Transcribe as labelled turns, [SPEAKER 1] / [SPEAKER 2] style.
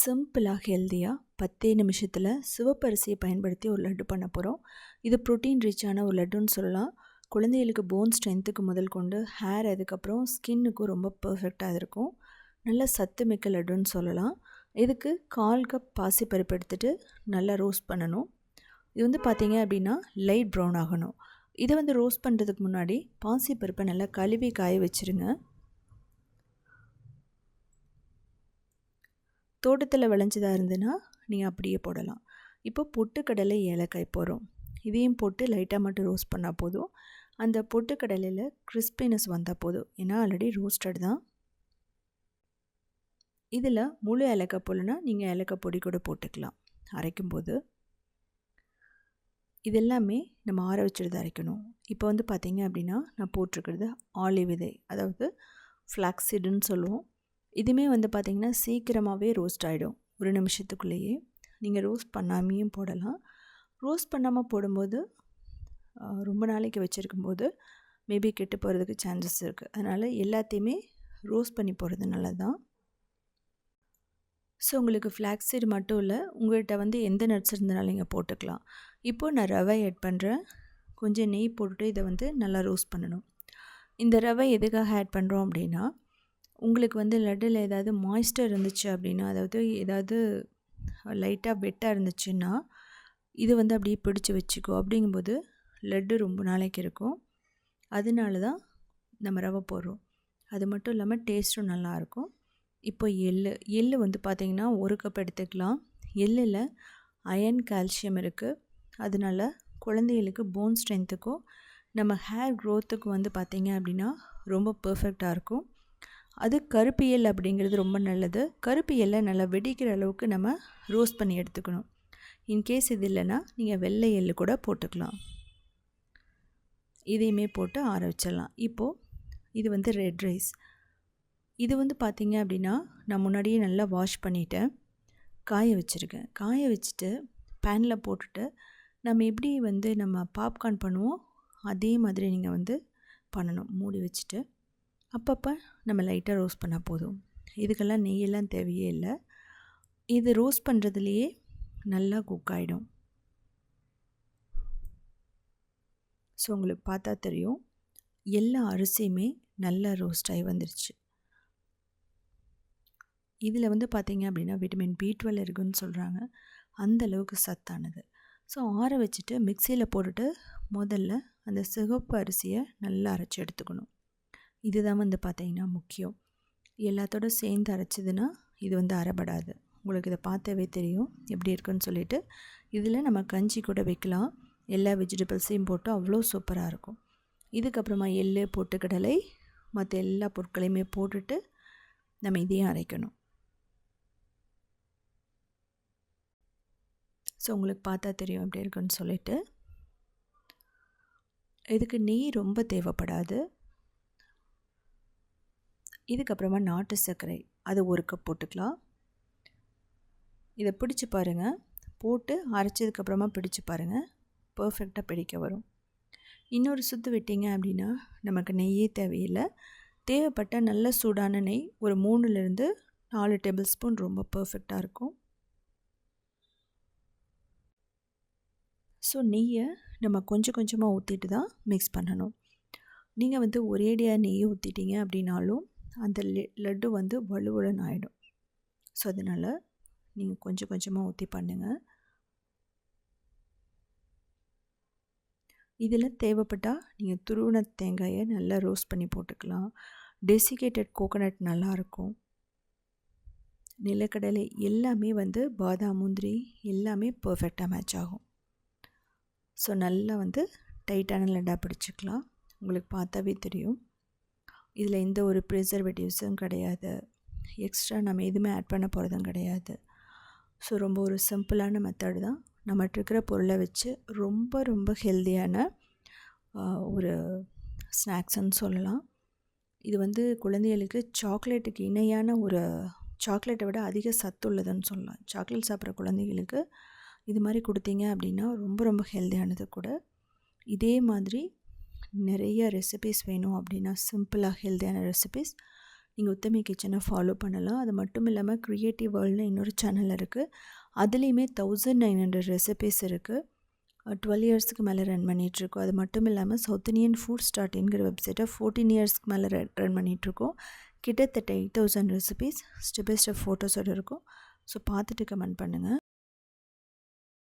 [SPEAKER 1] சிம்பிளாக ஹெல்த்தியாக பத்தே நிமிஷத்தில் சிவப்பரிசியை பயன்படுத்தி ஒரு லட்டு பண்ண போகிறோம் இது ப்ரோட்டீன் ரிச்சான ஒரு லட்டுன்னு சொல்லலாம். குழந்தைகளுக்கு போன் ஸ்ட்ரென்த்துக்கு முதல் கொண்டு ஹேர் அதுக்கப்புறம் ஸ்கின்னுக்கும் ரொம்ப பர்ஃபெக்டாக இருக்கும். நல்ல சத்து மிக்க லட்டுன்னு சொல்லலாம். இதுக்கு கால் கப் பாசிப்பருப்பு எடுத்துகிட்டு நல்லா ரோஸ்ட் பண்ணணும். இது வந்து பார்த்திங்க அப்படின்னா லைட் ப்ரௌன் ஆகணும். இதை வந்து ரோஸ்ட் பண்ணுறதுக்கு முன்னாடி பாசிப்பருப்பை நல்லா கழுவி காய வச்சுருங்க. தோட்டத்தில் விளைஞ்சதாக இருந்ததுன்னா நீங்கள் அப்படியே போடலாம். இப்போ பொட்டுக்கடலை ஏலக்காய் போகிறோம் இதையும் போட்டு லைட்டாக மட்டும் ரோஸ்ட் பண்ணால் போதும். அந்த பொட்டுக்கடலையில் கிறிஸ்பினஸ் வந்தால் போதும். ஏன்னா ஆல்ரெடி ரோஸ்டட் தான். இதில் முழு ஏலக்காய் போடலன்னா நீங்கள் ஏலக்காய் பொடி கூட போட்டுக்கலாம். அரைக்கும்போது. இது எல்லாமே நம்ம ஆற வச்சுட்டு அரைக்கணும். இப்போ வந்து பார்த்திங்க அப்படின்னா நான் போட்டிருக்கிறது ஆலிவ் விதை. அதாவது ஃப்ளாக்ஸிடுன்னு சொல்லுவோம். இதுவுமே வந்து பார்த்திங்கன்னா சீக்கிரமாகவே ரோஸ்ட் ஆகிடும் ஒரு நிமிஷத்துக்குள்ளேயே. நீங்கள் ரோஸ்ட் பண்ணாமையும் போடலாம். ரோஸ்ட் பண்ணாமல் போடும்போது ரொம்ப நாளைக்கு வச்சுருக்கும்போது மேபி கெட்டு போகிறதுக்கு சான்சஸ் இருக்குது அதனால் எல்லாத்தையுமே ரோஸ்ட் பண்ணி போடுறது நல்லது தான் ஸோ உங்களுக்கு ஃப்ளாக்ஸ் சீடு மட்டும் இல்லை உங்கள்கிட்ட வந்து எந்த நட்ஸ் இருந்தாலும் நீங்கள் போட்டுக்கலாம். இப்போது நான் ரவை ஆட் பண்ணுறேன் கொஞ்சம் நெய் போட்டுட்டு இதை வந்து நல்லா ரோஸ்ட் பண்ணணும். இந்த ரவை எதுக்காக ஆட் பண்ணுறோம் அப்படின்னா உங்களுக்கு வந்து லட்டில் ஏதாவது மாய்ஸ்டர் இருந்துச்சு அப்படின்னா அதாவது ஏதாவது லைட்டாக வெட்டாக இருந்துச்சுன்னா இது வந்து அப்படியே பிடிச்சி வச்சுக்கோ. அப்படிங்கும்போது லட்டு ரொம்ப நாளைக்கு இருக்கும். அதனால தான் நம்ம ரவை போடுறோம். அது மட்டும் இல்லாமல் டேஸ்ட்டும் நல்லாயிருக்கும் இப்போ எள் எள் வந்து பார்த்திங்கன்னா ஒரு கப் எடுத்துக்கலாம். எள்ளில் அயன் கால்சியம் இருக்குது அதனால குழந்தைகளுக்கு போன் ஸ்ட்ரென்த்துக்கும் நம்ம ஹேர் க்ரோத்துக்கும் வந்து பார்த்திங்க அப்படின்னா ரொம்ப பர்ஃபெக்டாக இருக்கும். அது கருப்பு எல் அப்படிங்கிறது ரொம்ப நல்லது. கருப்பு எல்லை நல்லா வெடிக்கிற அளவுக்கு நம்ம ரோஸ்ட் பண்ணி எடுத்துக்கணும். இன்கேஸ் இது இல்லைன்னா நீங்கள் வெள்ளை எள்ளு கூட போட்டுக்கலாம். இதையுமே போட்டு ஆற வச்சிடலாம். இப்போது இது வந்து ரெட் ரைஸ் இது வந்து பார்த்திங்க அப்படின்னா நான் முன்னாடியே நல்லா வாஷ் பண்ணிவிட்டேன் காய வச்சுருக்கேன். காய வச்சுட்டு பேனில் போட்டுட்டு நம்ம எப்படி வந்து நம்ம பாப்கார்ன் பண்ணுவோம் அதே மாதிரி நீங்கள் வந்து பண்ணணும். மூடி வச்சுட்டு. அப்பப்போ நம்ம லைட்டாக ரோஸ்ட் பண்ணால் போதும். இதுக்கெல்லாம் நெய்யெல்லாம் தேவையே இல்லை. இது ரோஸ்ட் பண்ணுறதுலையே நல்லா குக் ஆகிடும் ஸோ உங்களுக்கு பார்த்தா தெரியும். எல்லா அரிசியுமே நல்லா ரோஸ்ட் ஆகி வந்துருச்சு. இதில் வந்து பார்த்திங்க அப்படின்னா விட்டமின் பி டுவெல் இருக்குன்னு சொல்கிறாங்க அந்த அளவுக்கு சத்தானது. ஸோ ஆற வச்சுட்டு மிக்சியில் போட்டுட்டு முதல்ல அந்த சிகப்பு அரிசியை நல்லா அரைச்சி எடுத்துக்கணும். இதுதான் வந்து பார்த்திங்கன்னா முக்கியம். எல்லாத்தோட சேர்ந்து அரைச்சிதுன்னா இது வந்து அரைபடாது உங்களுக்கு இதை பார்த்தாவே தெரியும் எப்படி இருக்குன்னு சொல்லிட்டு. இதில் நம்ம கஞ்சி கூட வைக்கலாம். எல்லா வெஜிடபிள்ஸையும் போட்டு அவ்வளோ சூப்பராக இருக்கும். இதுக்கப்புறமா எள் பொட்டுக்கடலை மற்ற எல்லா பொருட்களையுமே போட்டுட்டு நம்ம இதையும் அரைக்கணும். ஸோ உங்களுக்கு பார்த்தா தெரியும் எப்படி இருக்குன்னு சொல்லிட்டு. இதுக்கு நெய் ரொம்ப தேவைப்படாது. இதுக்கப்புறமா நாட்டு சர்க்கரை அது ஒரு கப் போட்டுக்கலாம். இதை பிடிச்சி பாருங்கள் போட்டு அரைச்சதுக்கப்புறமா பிடிச்சி பாருங்கள் பர்ஃபெக்டாக பிடிக்க வரும். இன்னொரு சுத்து விட்டீங்க அப்படின்னா நமக்கு நெய்யே தேவையில்லை. தேவைப்பட்ட நல்ல சூடான நெய் ஒரு மூணுலேருந்து நாலு டேபிள் ஸ்பூன் ரொம்ப பர்ஃபெக்டாக இருக்கும். ஸோ நெய்யை நம்ம கொஞ்சம் கொஞ்சமாக ஊற்றிட்டு தான் மிக்ஸ் பண்ணணும். நீங்கள் வந்து ஒரேடியாக நெய்யை ஊற்றிட்டீங்க அப்படின்னாலும் அந்த லட்டு வந்து வலுவுடன் ஆகிடும் ஸோ அதனால் நீங்கள் கொஞ்சம் கொஞ்சமாக ஊற்றி பண்ணுங்கள் இதில் தேவைப்பட்டால் நீங்கள் துருவன தேங்காயை நல்லா ரோஸ்ட் பண்ணி போட்டுக்கலாம். டெசிகேட்டட் கோகோனட் நல்லாயிருக்கும் நிலக்கடலை எல்லாமே வந்து பாதாம் முந்திரி எல்லாமே பர்ஃபெக்டாக மேட்ச் ஆகும். ஸோ நல்லா வந்து டைட்டான லட்டாக பிடிச்சிக்கலாம். உங்களுக்கு பார்த்தாவே தெரியும். இதில் எந்த ஒரு ப்ரிசர்வேட்டிவ்ஸும் கிடையாது. எக்ஸ்ட்ரா நம்ம எதுவுமே ஆட் பண்ண போகிறதும் கிடையாது. ஸோ ரொம்ப ஒரு சிம்பிளான மெத்தடு தான். நம்மகிட்ட இருக்கிற பொருளை வச்சு ரொம்ப ரொம்ப ஹெல்த்தியான ஒரு ஸ்நாக்ஸ்ன்னு சொல்லலாம். இது வந்து குழந்தைகளுக்கு சாக்லேட்டுக்கு இணையான ஒரு சாக்லேட்டை விட அதிக சத்து உள்ளதுன்னு சொல்லலாம். சாக்லேட் சாப்பிட்ற குழந்தைகளுக்கு இது மாதிரி கொடுத்தீங்க அப்படின்னா ரொம்ப ரொம்ப ஹெல்த்தியானது கூட. இதே மாதிரி நிறைய ரெசிபீஸ் வேணும் அப்படின்னா சிம்பிளாக ஹெல்த்தியான ரெசிபீஸ் நீங்கள் உத்தமி கிச்சனை ஃபாலோ பண்ணலாம். அது மட்டும் இல்லாமல் க்ரியேட்டிவ் வேர்ல்டுன்னு இன்னொரு சேனல் இருக்குது அதுலேயுமே தௌசண்ட் நைன் ஹண்ட்ரட் ரெசிபீஸ் இருக்குது டுவெல் இயர்ஸ்க்கு மேலே ரன் பண்ணிகிட்ருக்கோம் அது மட்டும் இல்லாமல் சவுத் இண்டியன் ஃபுட் ஸ்டார்ட்ங்கிற வெப்சைட்டை ஃபோர்டீன் இயர்ஸ்க்கு மேலே ரன் பண்ணிகிட்ருக்கோம் கிட்டத்தட்ட eight thousand recipes step by step ஃபோட்டோஸோடு இருக்கும். ஸோ பார்த்துட்டு கமெண்ட் பண்ணுங்கள்